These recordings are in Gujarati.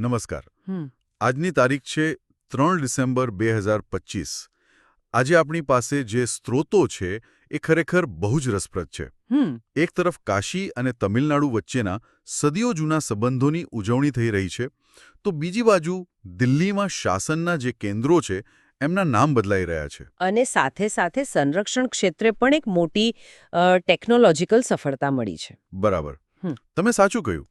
નમસ્કાર. આજની તારીખ છે ત્રણ ડિસેમ્બર બે હજાર પચીસ. આજે આપણી પાસે જે સ્ત્રોતો છે એ ખરેખર બહુ જ રસપ્રદ છે. એક તરફ કાશી અને તમિલનાડુ વચ્ચેના સદીઓ જૂના સંબંધોની ઉજવણી થઈ રહી છે તો બીજી બાજુ દિલ્હીમાં શાસનના જે કેન્દ્રો છે એમના નામ બદલાઈ રહ્યા છે. અને સાથે સાથે સંરક્ષણ ક્ષેત્રે પણ એક મોટી ટેકનોલોજીકલ સફળતા મળી છે. બરાબર. તમે સાચું કહ્યું.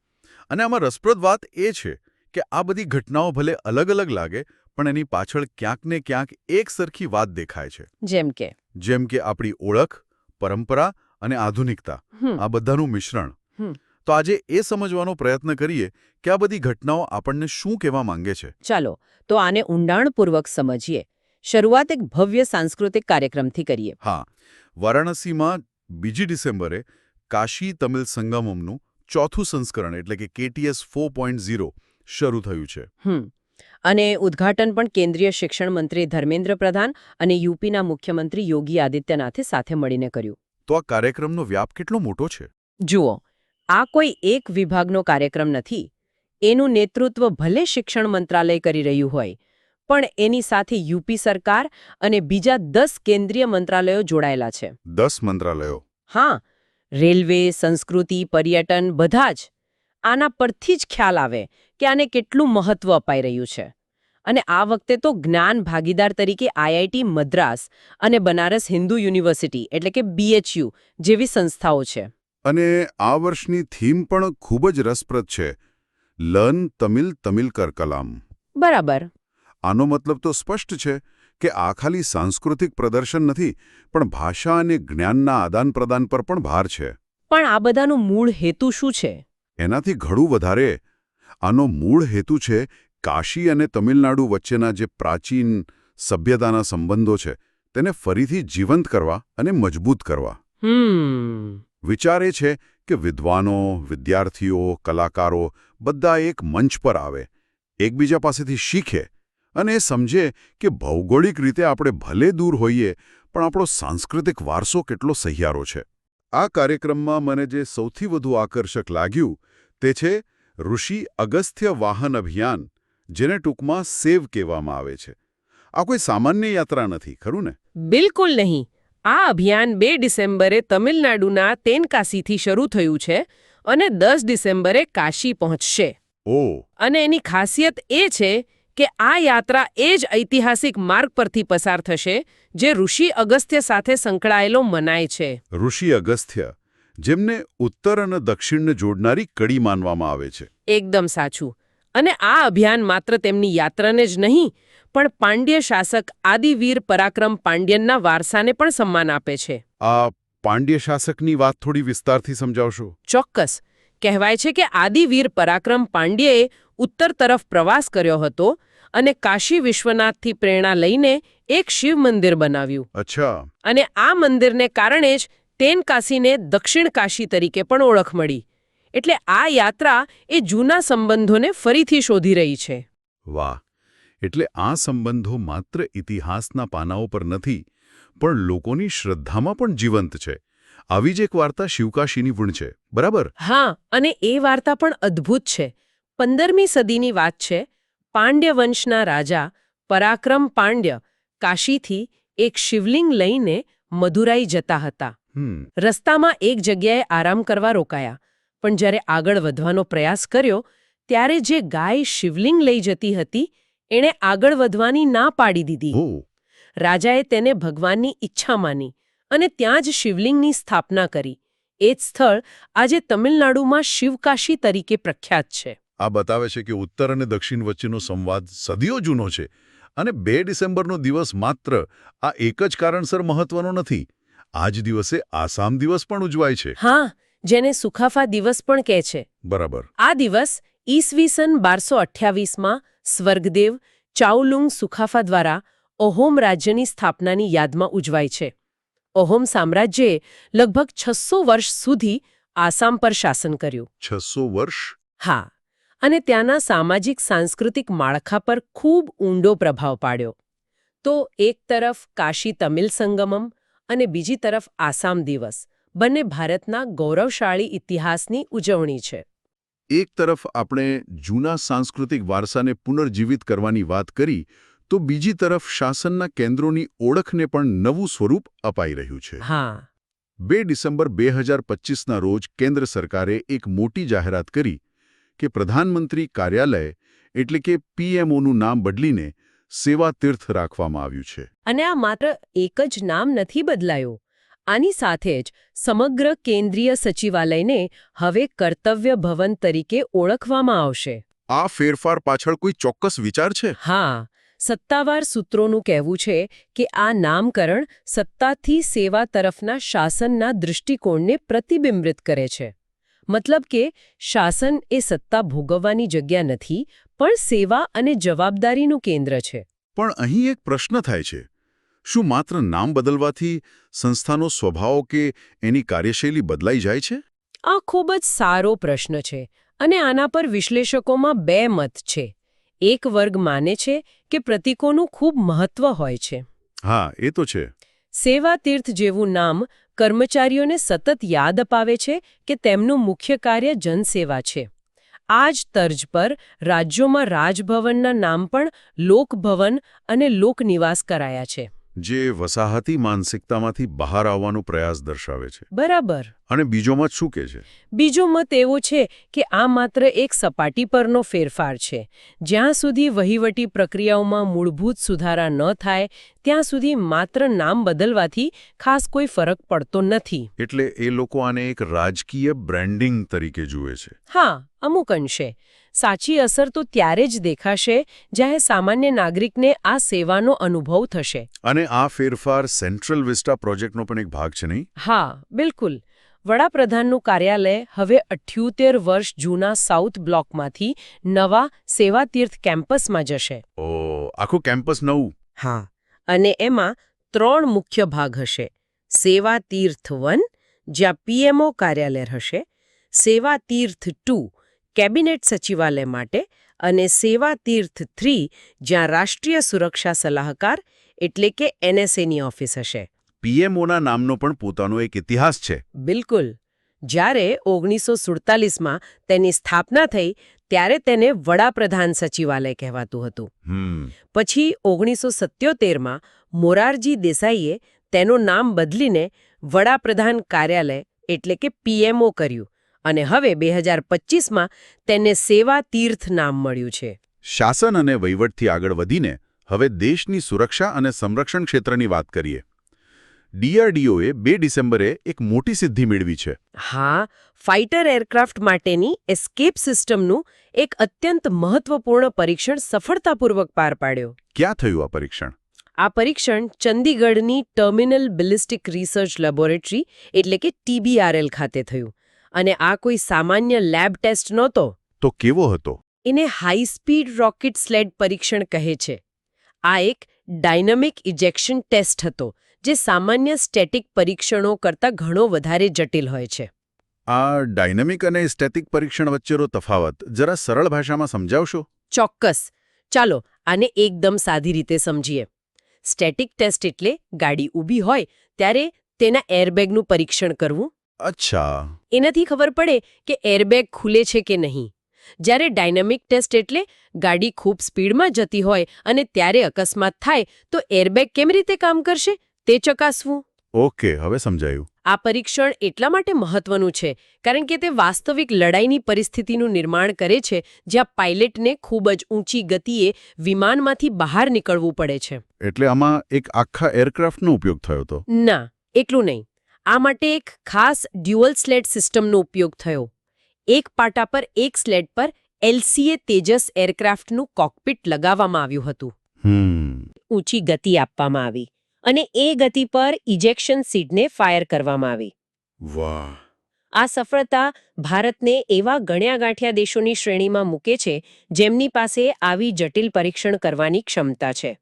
અને આમાં રસપ્રદ વાત એ છે કે આ બધી ઘટનાઓ ભલે અલગ અલગ લાગે પણ એની પાછળ ક્યાંક ને ક્યાંક એક સરખી વાત દેખાય છે. જેમ કે? જેમ કે આપણી ઓળખ પરંપરા અને આધુનિકતા. આ બધાનું મિશ્રણ. તો આજે એ સમજવાનો પ્રયત્ન કરીએ કે આ બધી ઘટનાઓ આપણને શું કહેવા માંગે છે. ચાલો તો આને ઊંડાણપૂર્વક સમજીએ. શરૂઆત એક ભવ્ય સાંસ્કૃતિક કાર્યક્રમથી કરીએ. હા. વારાણસીમાં બીજી ડિસેમ્બરે કાશી તમિલ સંગમમનું ચોથું સંસ્કરણ એટલે કે કેટીએસ ફોર પોઈન્ટ ઝીરો શરૂ થયું છે. અને ઉદ્ઘાટન પણ કેન્દ્રીય શિક્ષણ મંત્રી ધર્મેન્દ્ર પ્રધાન અને યુપીના મુખ્યમંત્રી યોગી આદિત્યનાથે સાથે મળીને કર્યું. તો આ કાર્યક્રમનો વ્યાપ કેટલો મોટો છે? જુઓ આ કોઈ એક વિભાગનો કાર્યક્રમ નથી. એનું નેતૃત્વ ભલે શિક્ષણ મંત્રાલય કરી રહ્યું હોય પણ એની સાથે યુપી સરકાર અને બીજા દસ કેન્દ્રીય મંત્રાલયો જોડાયેલા છે. દસ મંત્રાલયો? હા રેલવે સંસ્કૃતિ પર્યટન બધા જ. આના પરથી જ ખ્યાલ આવે કે આને કેટલું મહત્વ અપાઈ રહ્યું છે? અને આ વખતે તો જ્ઞાન ભાગીદાર તરીકે આઈઆઈટી મદ્રાસ અને બનારસ હિન્દુ યુનિવર્સિટી એટલે કે બીએચયુ જેવી સંસ્થાઓ છે. અને આ વર્ષની થીમ પણ ખૂબ જ રસપ્રદ છે. લર્ન તમિલ તમિલ કર કલામ. બરાબર. આનો મતલબ તો સ્પષ્ટ છે કે આ ખાલી સાંસ્કૃતિક પ્રદર્શન નથી પણ ભાષા અને જ્ઞાનના આદાનપ્રદાન પર પણ ભાર છે. પણ આ બધાનું મૂળ હેતુ શું છે? એનાથી ઘણું વધારે આનો મૂળ હેતુ છે કાશી અને તમિલનાડુ વચ્ચેના જે પ્રાચીન સભ્યતાના સંબંધો છે તેને ફરીથી જીવંત કરવા અને મજબૂત કરવા. વિચાર એ છે કે વિદ્વાનો વિદ્યાર્થીઓ કલાકારો બધા એક મંચ પર આવે એકબીજા પાસેથી શીખે અને એ સમજે કે ભૌગોલિક રીતે આપણે ભલે દૂર હોઈએ પણ આપણો સાંસ્કૃતિક વારસો કેટલો સહિયારો છે. આ કાર્યક્રમમાં મને જે સૌથી વધુ આકર્ષક લાગ્યું તે છે ઋષિ અગસ્ત્ય વાહન અભિયાન જેને ટૂંકમાં સેવ કહેવામાં આવે છે. આ કોઈ સામાન્ય યાત્રા નથી ખરું ને? બિલકુલ નહીં. આ અભિયાન બે ડિસેમ્બરે તમિલનાડુના તેનકાસીથી શરૂ થયું છે અને દસ ડિસેમ્બરે કાશી પહોંચશે. ઓ. અને એની ખાસિયત એ છે કે આ યાત્રા એ જ ઐતિહાસિક માર્ગ પરથી પસાર થશે જે ઋષિ અગસ્ત્ય સાથે સંકળાયેલો મનાય છે. ઋષિ અગસ્ત્ય. જેમને ઉત્તર અને દક્ષિણને જોડનારી કડી માનવામાં આવે છે. એકદમ સાચું. અને આ અભિયાન માત્ર તેમની યાત્રાને જ નહીં પણ પાંડ્ય શાસક આદિવીર પરાક્રમ પાંડ્યનના વારસાને પણ સન્માન આપે છે. આ પાંડ્ય શાસકની વાત થોડી વિસ્તારથી સમજાવશો? ચોક્કસ. કહેવાય છે કે આદિવીર પરાક્રમ પાંડ્યએ ઉત્તર તરફ પ્રવાસ કર્યો હતો અને કાશી વિશ્વનાથથી પ્રેરણા લઈને એક શિવ મંદિર બનાવ્યું. અચ્છા. અને આ મંદિરને કારણે જ તેનકાસીને દક્ષિણ કાશી તરીકે પણ ઓળખ મળી. એટલે આ યાત્રા એ જૂના સંબંધોને ફરીથી શોધી રહી છે. વાહ! એટલે આ સંબંધો માત્ર ઇતિહાસના પાનાઓ પર નથી પણ લોકોની શ્રદ્ધામાં પણ જીવંત છે. આવી જ એક વાર્તા શિવકાશીની પણ છે બરાબર? હા અને એ વાર્તા પણ અદ્ભુત છે. પંદરમી સદીની વાત છે પાંડ્ય વંશના રાજા પરાક્રમ પાંડ્ય કાશીથી એક શિવલિંગ લઈને મદુરાઈ જતા હતા. રસ્તામાં એક જગ્યાએ આરામ કરવા રોકાયા પણ જ્યારે આગળ વધવાનો પ્રયાસ કર્યો ત્યારે જે ગાય શિવલિંગ લઈ જતી હતી એણે આગળ વધવાની ના પાડી દીધી. રાજાએ તેને ભગવાનની ઈચ્છા માની અને ત્યાં જ શિવલિંગની સ્થાપના કરી. એ જ સ્થળ આજે તમિલનાડુમાં શિવકાશી તરીકે પ્રખ્યાત છે. આ બતાવે છે કે ઉત્તર અને દક્ષિણ વચ્ચેનો સંવાદ સદીઓ જૂનો છે અને બે ડિસેમ્બરનો દિવસ માત્ર આ એક જ કારણસર મહત્વનો નથી. આ જ દિવસે આસામ દિવસ પણ ઉજવાય છે. હા જેને સુખાફા દિવસ પણ કહે છે. બરાબર. આ દિવસ ઈસવીસન બારસો અઠ્યાવીસમાં સ્વર્ગદેવ ચાઉલુંગ સુખાફા દ્વારા ઓહોમ રાજ્યની સ્થાપનાની યાદમાં ઉજવાય છે. ઓહોમ સામ્રાજ્યએ લગભગ છસો વર્ષ સુધી આસામ પર શાસન કર્યું. છસો વર્ષ? હા અને ત્યાંના સામાજિક સાંસ્કૃતિક માળખા પર ખૂબ ઊંડો પ્રભાવ પાડ્યો. તો એક તરફ કાશી તમિલ સંગમમ અને બીજી તરફ આસામ દિવસ. બંને ભારતના ગૌરવશાળી ઇતિહાસની ઉજવણી છે. એક તરફ આપણે જૂના સાંસ્કૃતિક વારસાને પુનર્જીવિત કરવાની વાત કરી તો બીજી તરફ શાસનના કેન્દ્રોની ઓળખને પણ નવું સ્વરૂપ અપાઈ રહ્યું છે. હા. બે ડિસેમ્બર બે હજાર પચીસના રોજ કેન્દ્ર સરકારે એક મોટી જાહેરાત કરી કે પ્રધાનમંત્રી કાર્યાલય એટલે કે પીએમઓનું નામ બદલીને સેવા તીર્થ રાખવામાં આવ્યું છે. અને આ માત્ર એક જ નામ નથી બદલાયું. આની સાથે જ સમગ્ર કેન્દ્રીય સચિવાલયને હવે કર્તવ્ય ભવન તરીકે ઓળખવામાં આવશે. આ ફેરફાર પાછળ કોઈ ચોક્કસ વિચાર છે? હા. સત્તાવાર સૂત્રોનું કહેવું છે કે આ નામકરણ સત્તાથી સેવા તરફના શાસનના દૃષ્ટિકોણને પ્રતિબિંબિત કરે છે. મતલબ કે શાસન એ સત્તા ભોગવવાની જગ્યા નથી પણ સેવા અને જવાબદારીનું કેન્દ્ર છે. પણ અહીં એક પ્રશ્ન થાય છે. શું માત્ર નામ બદલવાથી સંસ્થાનો સ્વભાવ કે એની કાર્યશૈલી બદલાઈ જાય છે? આ ખૂબ જ સારો પ્રશ્ન છે અને આના પર વિશ્લેષકોમાં બે મત છે. એક વર્ગ માને છે કે પ્રતીકોનું ખૂબ મહત્વ હોય છે. હા એ તો છે. સેવા તીર્થ જેવું નામ કર્મચારીઓને સતત યાદ અપાવે છે કે તેમનું મુખ્ય કાર્ય જનસેવા છે. આ જ તર્જ પર રાજ્યોમાં રાજભવનના નામ પણ લોકભવન અને લોકનિવાસ કરાયા છે. જે વસાહતી માનસિકતામાંથી બહાર આવવાનો પ્રયાસ દર્શાવે છે. બરાબર. અને બીજો મત શું કહે છે? બીજો મત એવો છે કે આ માત્ર એક સપાટી પરનો ફેરફાર છે. જ્યાં સુધી વહીવટી પ્રક્રિયાઓમાં મૂળભૂત સુધારા ન થાય ત્યાં સુધી માત્ર નામ બદલવાથી ખાસ કોઈ ફરક પડતો નથી. એટલે એ લોકો આને એક રાજકીય બ્રેન્ડિંગ તરીકે જુએ છે. હા અમુક અંશે. સાચી અસર તો ત્યારે જ દેખાશે જ્યારે સામાન્ય નાગરિકને આ સેવાનો અનુભવ થશે. અને આ ફેરફાર સેન્ટ્રલ વિસ્ટા પ્રોજેક્ટનો પણ એક ભાગ છે નહીં? હા બિલકુલ. વડાપ્રધાનનું કાર્યાલય હવે અઠ્યોતેર વર્ષ જૂના સાઉથ બ્લોકમાંથી નવા સેવાતીર્થ કેમ્પસમાં જશે. ઓ આખું કેમ્પસ નવું? હા અને એમાં ત્રણ મુખ્ય ભાગ હશે. સેવા તીર્થ વન જ્યાં પીએમઓ કાર્યાલય હશે. સેવા તીર્થ ટુ કેબિનેટ સચિવાલય માટે અને સેવા તીર્થ થ્રી જ્યાં રાષ્ટ્રીય સુરક્ષા સલાહકાર એટલે કે એનએસએની ઓફિસ હશે. પીએમઓના નામનો પણ પોતાનો એક ઇતિહાસ છે. બિલકુલ. જ્યારે ઓગણીસો સુડતાલીસમાં તેની સ્થાપના થઈ ત્યારે તેને વડાપ્રધાન સચિવાલય કહેવાતું હતું. પછી ઓગણીસો સત્યોતેરમાં મોરારજી દેસાઈએ તેનું નામ બદલીને વડાપ્રધાન કાર્યાલય એટલે કે પીએમઓ કર્યું. અને હવે બે હજાર પચીસમાં તેને સેવા તીર્થ નામ મળ્યું છે. શાસન અને વહીવટથી આગળ વધીને હવે દેશની સુરક્ષા અને સંરક્ષણ ક્ષેત્રની વાત કરીએ. ડીઆરડીઓએ બે ડિસેમ્બરે એક મોટી સિદ્ધિ મેળવી છે. હા ફાઇટર એરક્રાફ્ટ માટેની એસ્કેપ સિસ્ટમનું એક અત્યંત મહત્વપૂર્ણ પરીક્ષણ સફળતાપૂર્વક પાર પાડ્યો. ક્યાં થયું આ પરીક્ષણ? આ પરીક્ષણ ચંદીગઢની ટર્મિનલ બિલિસ્ટિક રિસર્ચ લેબોરેટરી એટલે કે ટીબીઆરએલ ખાતે થયું. અને આ કોઈ સામાન્ય લેબ ટેસ્ટ નહોતો. તો કેવો હતો? એને હાઈ સ્પીડ રોકેટ સ્લેડ પરીક્ષણ કહે છે. આ એક ડાયનામિક ઇજેક્શન ટેસ્ટ હતો જે સામાન્ય સ્ટેટિક પરીક્ષણો કરતાં ઘણો વધારે જટિલ હોય છે. આ ડાયનામિક અને સ્ટેટિક પરીક્ષણ વચ્ચેનો તફાવત જરા સરળ ભાષામાં સમજાવશો? ચોક્કસ. ચાલો આને એકદમ સાદી રીતે સમજીએ. સ્ટેટિક ટેસ્ટ એટલે ગાડી ઊભી હોય ત્યારે તેના એરબેગનું પરીક્ષણ કરવું અચ્છા. એનાથી ખબર પડે કે એરબેગ ખુલે છે કે નહીં. જ્યારે ડાયનામિક ટેસ્ટ એટલે ગાડી ખૂબ સ્પીડમાં જતી હોય અને ત્યારે અકસ્માત થાય તો એરબેગ કેમ રીતે કામ કરશે? તે ચકાસવું. ઓકે હવે સમજાયું. આ પરીક્ષણ એટલા માટે મહત્વનું છે કારણ કે તે વાસ્તવિક લડાઈની પરિસ્થિતિનું નિર્માણ કરે છે જ્યાં પાયલટને ખૂબ જ ઊંચી ગતિએ વિમાનમાંથી બહાર નીકળવું પડે છે. એટલે આમાં એક આખા એરક્રાફ્ટનો ઉપયોગ થયો હતો ના એટલું નહીં. આ માટે એક ખાસ ડ્યુઅલ સ્લેડ સિસ્ટમનો ઉપયોગ થયો. એક પાટા પર એક સ્લેડ પર એલસીએ તેજસ એરક્રાફ્ટનું કોકપિટ લગાવવામાં આવ્યું હતું. ઊંચી ગતિ આપવામાં આવી અને એ ગતિ પર ઇજેક્શન સીડને ફાયર કરવામાં આવી. વાહ. આ સફળતા ભારતને એવા ગણ્યા ગાંઠ્યા દેશોની શ્રેણીમાં મૂકે છે જેમની પાસે આવી જટિલ પરીક્ષણ કરવાની ક્ષમતા છે.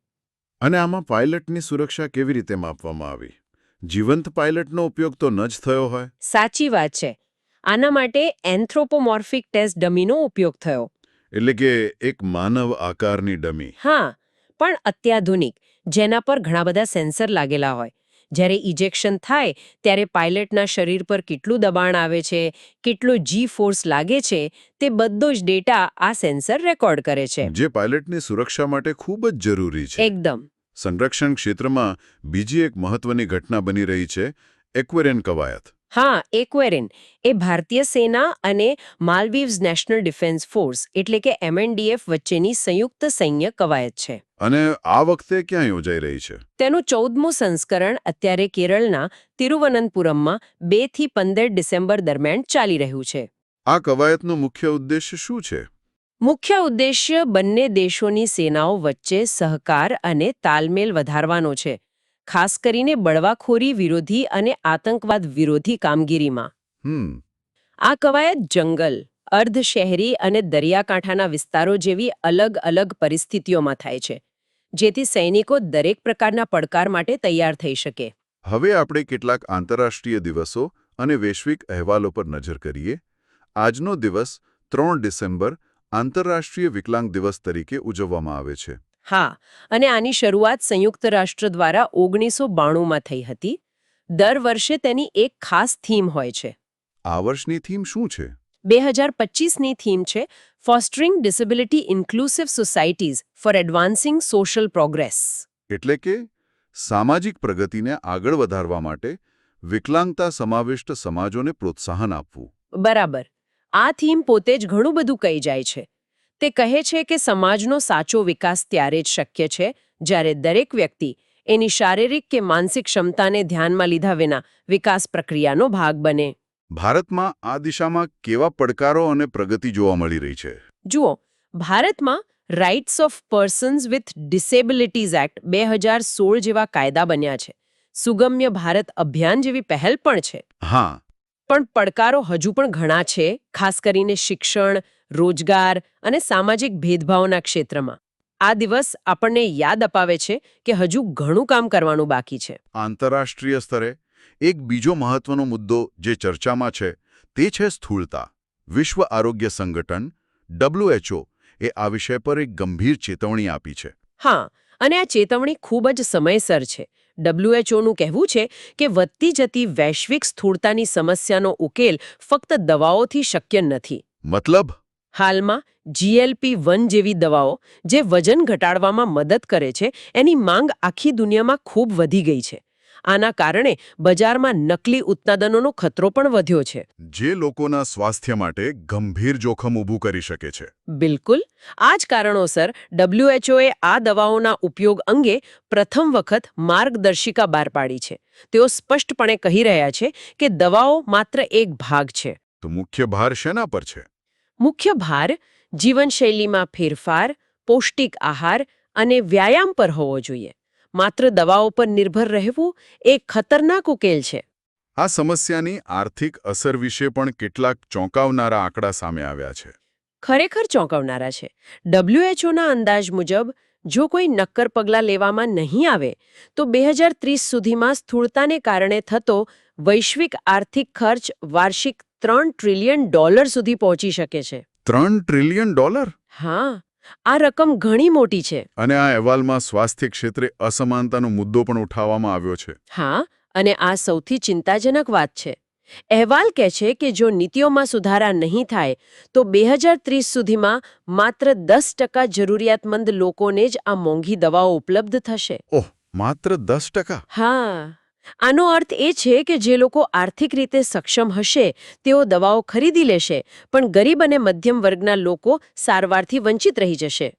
અને આમાં પાયલટની સુરક્ષા કેવી રીતે માપવામાં આવી? જીવંત પાયલટનો ઉપયોગ તો ન જ થયો હોય. સાચી વાત છે. આના માટે એન્થ્રોપોમોર્ફિક ટેસ્ટ ડમીનો ઉપયોગ થયો. એટલે કે એક માનવ આકારની ડમી. હા પણ અત્યાધુનિક જેના પર ઘણા બધા સેન્સર લાગેલા હોય. જ્યારે ઇજેક્શન થાય ત્યારે પાયલટના શરીર પર કેટલું દબાણ આવે છે કેટલો જી ફોર્સ લાગે છે તે બધો જ ડેટા આ સેન્સર રેકોર્ડ કરે છે. જે પાયલટની સુરક્ષા માટે ખૂબ જ જરૂરી છે. એકદમ. સંરક્ષણ ક્ષેત્રમાં બીજી એક મહત્વની ઘટના બની રહી છે એક્વેરિયન કવાયત. હા એક્વેરિન એ ભારતીય સેના અને માલદીવ્સ નેશનલ ડિફેન્સ ફોર્સ એટલે કે એમએનડીએફ વચ્ચેની સંયુક્ત સૈન્ય કવાયત છે. અને આ વખતે ક્યાં યોજાઈ રહી છે? તેનું ચૌદમું સંસ્કરણ અત્યારે કેરળના તિરુવનંતપુરમમાં બેથી પંદર ડિસેમ્બર દરમિયાન ચાલી રહ્યું છે. આ કવાયતનો મુખ્ય ઉદ્દેશ્ય શું છે? મુખ્ય ઉદ્દેશ્ય બંને દેશોની સેનાઓ વચ્ચે સહકાર અને તાલમેલ વધારવાનો છે ખાસ કરીને બળવાખોરી વિરોધી અને આતંકવાદ વિરોધી કામગીરીમાં. આ કવાયત જંગલ અર્ધ શહેરી અને દરિયાકાંઠાના વિસ્તારો જેવી અલગ અલગ પરિસ્થિતિઓમાં થાય છે જેથી સૈનિકો દરેક પ્રકારના પડકાર માટે તૈયાર થઈ શકે. હવે આપણે કેટલાક આંતરરાષ્ટ્રીય દિવસો અને વૈશ્વિક અહેવાલો પર નજર કરીએ. આજનો દિવસ ત્રણ ડિસેમ્બર આંતરરાષ્ટ્રીય વિકલાંગ દિવસ તરીકે ઉજવવામાં આવે છે. હા અને આની શરૂઆત સંયુક્ત રાષ્ટ્ર દ્વારા ઓગણીસો બાણુંમાં થઈ હતી. દર વર્ષે તેની એક ખાસ થીમ હોય છે. આ વર્ષની થીમ શું છે? બે હજાર પચીસની થીમ છે fostering disability inclusive societies for advancing social progress એટલે કે સામાજિક પ્રગતિને આગળ વધારવા માટે વિકલાંગતા સમાવિષ્ટ સમાજોને પ્રોત્સાહન આપવું. બરાબર. આ થીમ પોતે જ ઘણું બધું કહી જાય છે. તે કહે છે કે સમાજનો સાચો વિકાસ ત્યારે જ શક્ય છે જ્યારે દરેક વ્યક્તિ એની શારીરિક કે માનસિક ક્ષમતાને ધ્યાનમાં લીધા વિના વિકાસ પ્રક્રિયાનો ભાગ બને. ભારતમાં આ દિશામાં કેવા પડકારો અને પ્રગતિ જોવા મળી રહી છે? જુઓ ભારતમાં Rights of Persons with Disabilities Act બે હજાર સોળ જેવા કાયદા બન્યા છે. સુગમ્ય ભારત અભિયાન જેવી પહેલ પણ છે. હા પણ પડકારો હજુ પણ ઘણા છે ખાસ કરીને શિક્ષણ રોજગાર અને સામાજિક ભેદભાવના ક્ષેત્રમાં. આ દિવસ આપણને યાદ અપાવે છે કે હજુ ઘણું કામ કરવાનું બાકી છે. આંતરરાષ્ટ્રીય સ્તરે એક બીજો મહત્વનો મુદ્દો જે ચર્ચામાં છે તે છે સ્થૂળતા. વિશ્વ આરોગ્ય સંગઠન ડબ્લ્યુએચઓ એ આ વિષય પર એક ગંભીર ચેતવણી આપી છે. હા અને આ ચેતવણી ખૂબ જ સમયસર છે. ડબ્લ્યુએચઓનું કહેવું છે કે વધતી જતી વૈશ્વિક સ્થૂળતાની સમસ્યાનો ઉકેલ ફક્ત દવાઓથી શક્ય નથી. મતલબ? હાલમાં જીએલપી વન જેવી દવાઓ જે વજન ઘટાડવામાં મદદ કરે છે એની માંગ આખી દુનિયામાં ખૂબ વધી ગઈ છે. આના કારણે બજારમાં નકલી ઉત્પાદનોનો ખતરો પણ વધ્યો છે. જે લોકોના સ્વાસ્થ્ય માટે ગંભીર જોખમ ઊભું કરી શકે છે. બિલકુલ. આ જ કારણોસર ડબ્લ્યુએચઓએ આ દવાઓના ઉપયોગ અંગે પ્રથમ વખત માર્ગદર્શિકા બહાર પાડી છે. તેઓ સ્પષ્ટપણે કહી રહ્યા છે કે દવાઓ માત્ર એક ભાગ છે. તો મુખ્ય ભાર શેના પર છે? મુખ્ય ભાર જીવનશૈલીમાં ફેરફાર પૌષ્ટિક આહાર અને વ્યાયામ પર હોવો જોઈએ. માત્ર દવાઓ પર નિર્ભર રહેવું એ ખતરનાક ઉકેલ છે. આ સમસ્યાની આર્થિક અસર વિશે પણ કેટલાક ચોંકાવનારા આંકડા સામે આવ્યા છે. ખરેખર ચોંકાવનારા છે. ડબ્લ્યુએચઓના અંદાજ મુજબ જો કોઈ નક્કર પગલાં લેવામાં નહીં આવે તો બે હજાર ત્રીસ સુધીમાં સ્થૂળતાને કારણે થતો વૈશ્વિક આર્થિક ખર્ચ વાર્ષિક ત્રણ ટ્રિલિયન ડોલર સુધી પહોંચી શકે છે. ત્રણ ટ્રિલિયન ડોલર હા. આ રકમ ઘણી મોટી છે. અને આ અહેવાલમાં સ્વાસ્થ્ય ક્ષેત્રે અસમાનતાનો મુદ્દો પણ ઉઠાવવામાં આવ્યો છે. હા અને આ સૌથી ચિંતાજનક વાત છે. અહેવાલ કહે છે કે જો નીતિઓમાં સુધારા નહીં થાય તો બે હજાર ત્રીસ સુધીમાં માત્ર દસ ટકા જરૂરિયાતમંદ લોકોને જ આ મોંઘી દવાઓ ઉપલબ્ધ થશે. ઓહ માત્ર દસ ટકા? હા. આનો અર્થ એ છે કે જે લોકો આર્થિક રીતે સક્ષમ હશે, તેઓ દવાઓ ખરીદી લેશે, પણ ગરીબ અને મધ્યમ વર્ગના લોકો સારવારથી વંચિત રહી જશે.